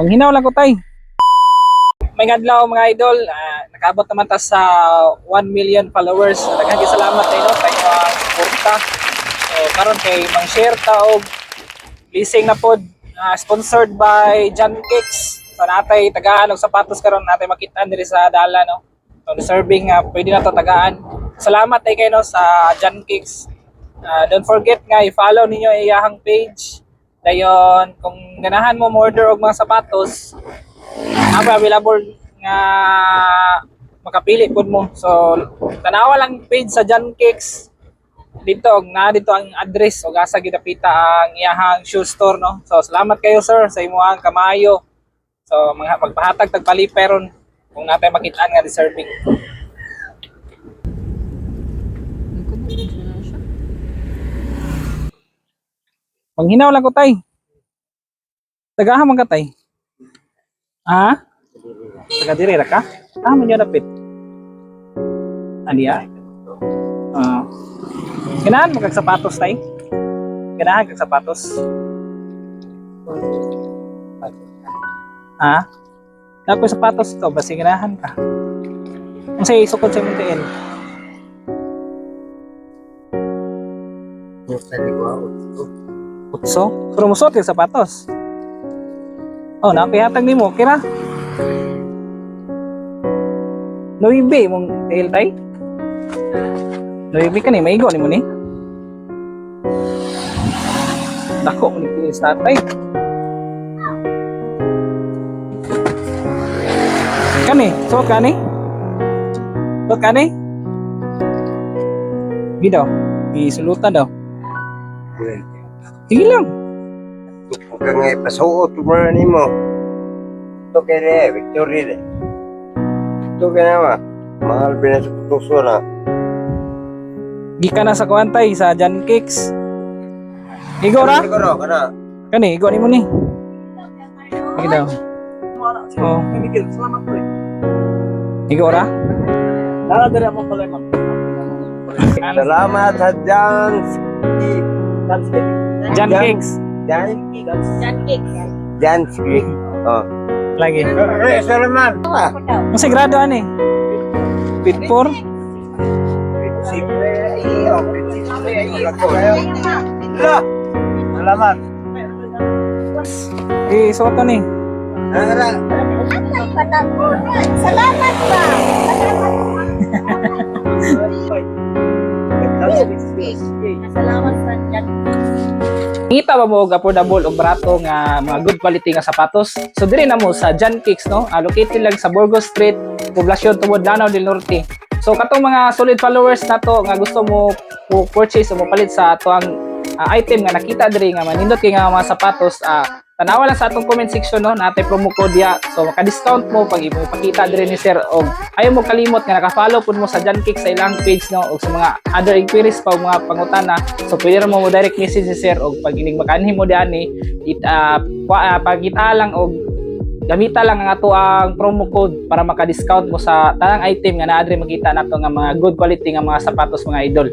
Manghinaw lang ko tay. May ngadlaw mga idol, ah, nakaabot naman ta sa 1 million followers. Daghang salamat tayo no, sa inyong suporta. So karon kay mang share ta og leasing na pod ah, sponsored by John Cakes. So natay tagaan og sapatos karon natay makita diri sa dala no. So deserving nga pwede na to tagaan. Salamat tayo kayo no sa John Cakes. Ah, don't forget nga i-follow ninyo ang iyahang page. Dayon kung ganahan mo order og mga sapatos, ako available nga makapili pud mo. So tanawa lang page sa John Cakes dito og na dito ang address og asa gidapita ang iyahang shoe store no. So salamat kayo sir sa imuhang kamayo. So mga magpahatag tag paliperon kung natay makitaan nga deserving. Panghinaw lang ko tay. Tagaha man ka tay. Ha? Taga ka? Ah, man yun dapit. Aniya? Ah. Ganahan mo kag sapatos tay? Ganahan kag sapatos? Ha? Tapos sapatos to, basi ganahan ka. Ang say sukod sa MTL. Utso? Pero musot yung sapatos. Oh, napihatag ni mo. Kira. Noibe mong tail tay? Noibe ka ni, maigo ni mo ni. Dako ni kini sa tatay. Kani, suot ka ni? Suot ka ni? Gidaw, isulutan daw. Sige lang. Huwag kang ipasuot mo ni mo. Ito kaya rin, Victory rin. Ito kaya naman. Mahal pinasa putuso na. Gika na sa kuantay sa Jan Cakes. Igo ra? Siguro, kana. Kani, igo ni mo ni. Sige daw. Oh. salamat po eh. Igo ra? Lala dari ako pala. Salamat sa Jan's That's it. Jan Jan- Cakes. Jan That's Jan's Cake. Oh. Lagi. Eh, salamat. Mas grado ani. Pit 4. Salamat. Eh, suot ka ni. Nara. Salamat pa. Salamat Kita ba mo og affordable og barato nga mga good quality nga sapatos? So diri na mo sa Jan Cakes no, Ah, located lang sa Burgos Street, Poblacion tubod Lanao del Norte. So katong mga solid followers nato nga gusto mo mo purchase o mo palit sa ato ang ah, item nga nakita diri nga manindot kay nga mga sapatos, ah, tanawa lang sa atong comment section no, natay promo code dia. So maka-discount mo pag ipakita diri ni sir og ayaw mo kalimot nga naka-follow pud mo sa Jan Cakes sa ilang page no og sa mga other inquiries pa mga pangutana. So pwede ra mo mo direct message ni sir og pag ining makaanhi mo diani it uh, pagita lang og gamita lang ang ato ang promo code para maka-discount mo sa tanang item nga naa diri makita nato nga mga good quality nga mga sapatos mga idol.